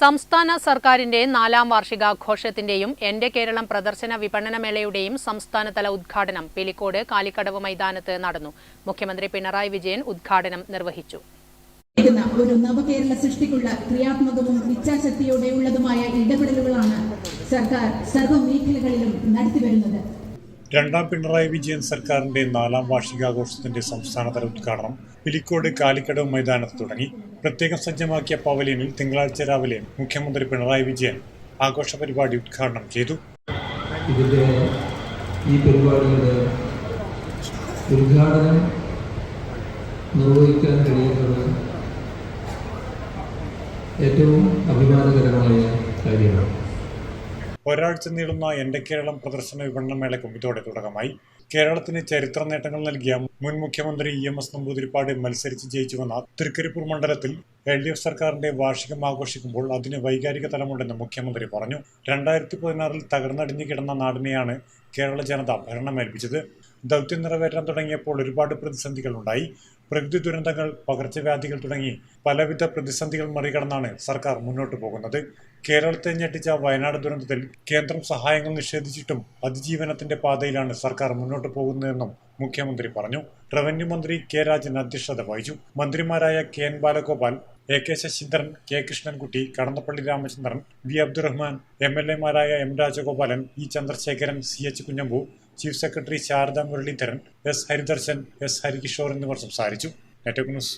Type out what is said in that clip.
സംസ്ഥാന സർക്കാരിന്റെ നാലാം വാർഷികാഘോഷത്തിന്റെയും എന്റെ കേരളം പ്രദർശന വിപണന മേളയുടെയും സംസ്ഥാനതല ഉദ്ഘാടനം പിലിക്കോട് കാലിക്കടവ് മൈതാനത്ത് നടന്നു. മുഖ്യമന്ത്രി പിണറായി വിജയൻ ഉദ്ഘാടനം നിർവഹിച്ചു. ഒരു നവകേരള സൃഷ്ടിക്കുള്ള ക്രിയാത്മകവും ഇച്ഛാശക്തിയോടെയുള്ളതുമായ ഇടപെടലുകളാണ് സർക്കാർ സർവ മേഖലകളിലും നടത്തിവരുന്നത് രണ്ടാം പിണറായി വിജയൻ സർക്കാരിന്റെ നാലാം വാർഷികാഘോഷത്തിന്റെ സംസ്ഥാനതല ഉദ്ഘാടനം പിലിക്കോട് കാലിക്കടവ് മൈതാനത്ത് തുടങ്ങി. പ്രത്യേകം സജ്ജമാക്കിയ പവലിയനിൽ തിങ്കളാഴ്ച രാവിലെ മുഖ്യമന്ത്രി പിണറായി വിജയൻ ആഘോഷ പരിപാടി ഉദ്ഘാടനം ചെയ്തു. ഇതിന്റെ ഈ പരിപാടിയുടെ ഉദ്ഘാടനം നിർവഹിക്കാൻ കഴിയുന്നത് ഏറ്റവും അഭിമാനകരമായ കാര്യമാണ്. ഒരാഴ്ച നീളുന്ന എന്റെ കേരളം പ്രദർശന വിപണന മേളയ്ക്കും ഇതോടെ തുടക്കമായി. കേരളത്തിന് ചരിത്ര നേട്ടങ്ങൾ നൽകിയ മുൻ മുഖ്യമന്ത്രി ഇ എം എസ് നമ്പൂതിരിപ്പാട് മത്സരിച്ച് ജയിച്ചു വന്ന തൃക്കരിപ്പൂർ മണ്ഡലത്തിൽ എൽ ഡി എഫ് സർക്കാരിന്റെ വാർഷികം ആഘോഷിക്കുമ്പോൾ അതിന് വൈകാരിക തലമുണ്ടെന്ന് മുഖ്യമന്ത്രി പറഞ്ഞു. രണ്ടായിരത്തി പതിനാറിൽ തകർന്നടിഞ്ഞു കിടന്ന നാടിനെയാണ് കേരള ജനത ഭരണമേൽപ്പിച്ചത്. ദൗത്യം നിറവേറ്റാൻ തുടങ്ങിയപ്പോൾ ഒരുപാട് പ്രതിസന്ധികൾ ഉണ്ടായി. പ്രകൃതി ദുരന്തങ്ങൾ പകർച്ചവ്യാധികൾ തുടങ്ങി പലവിധ പ്രതിസന്ധികൾ മറികടന്നാണ് സർക്കാർ മുന്നോട്ട് പോകുന്നത്. കേരളത്തെ ഞെട്ടിച്ച വയനാട് ദുരന്തത്തിൽ കേന്ദ്രം സഹായങ്ങൾ നിഷേധിച്ചിട്ടും അതിജീവനത്തിന്റെ പാതയിലാണ് സർക്കാർ മുന്നോട്ട് പോകുന്നതെന്നും മുഖ്യമന്ത്രി പറഞ്ഞു. റവന്യൂ മന്ത്രി കെ രാജൻ അധ്യക്ഷത വഹിച്ചു. മന്ത്രിമാരായ K N Balagopal A K Saseendran K Krishnankutty Kadannappally Ramachandran V Abdurahiman M L എമാരായ M Rajagopalan E Chandrasekharan C H Kunhambu chief secretary Sarada Muraleedharan S Haridarshan S Harikishore എന്നിവർ സംസാരിച്ചു. Network news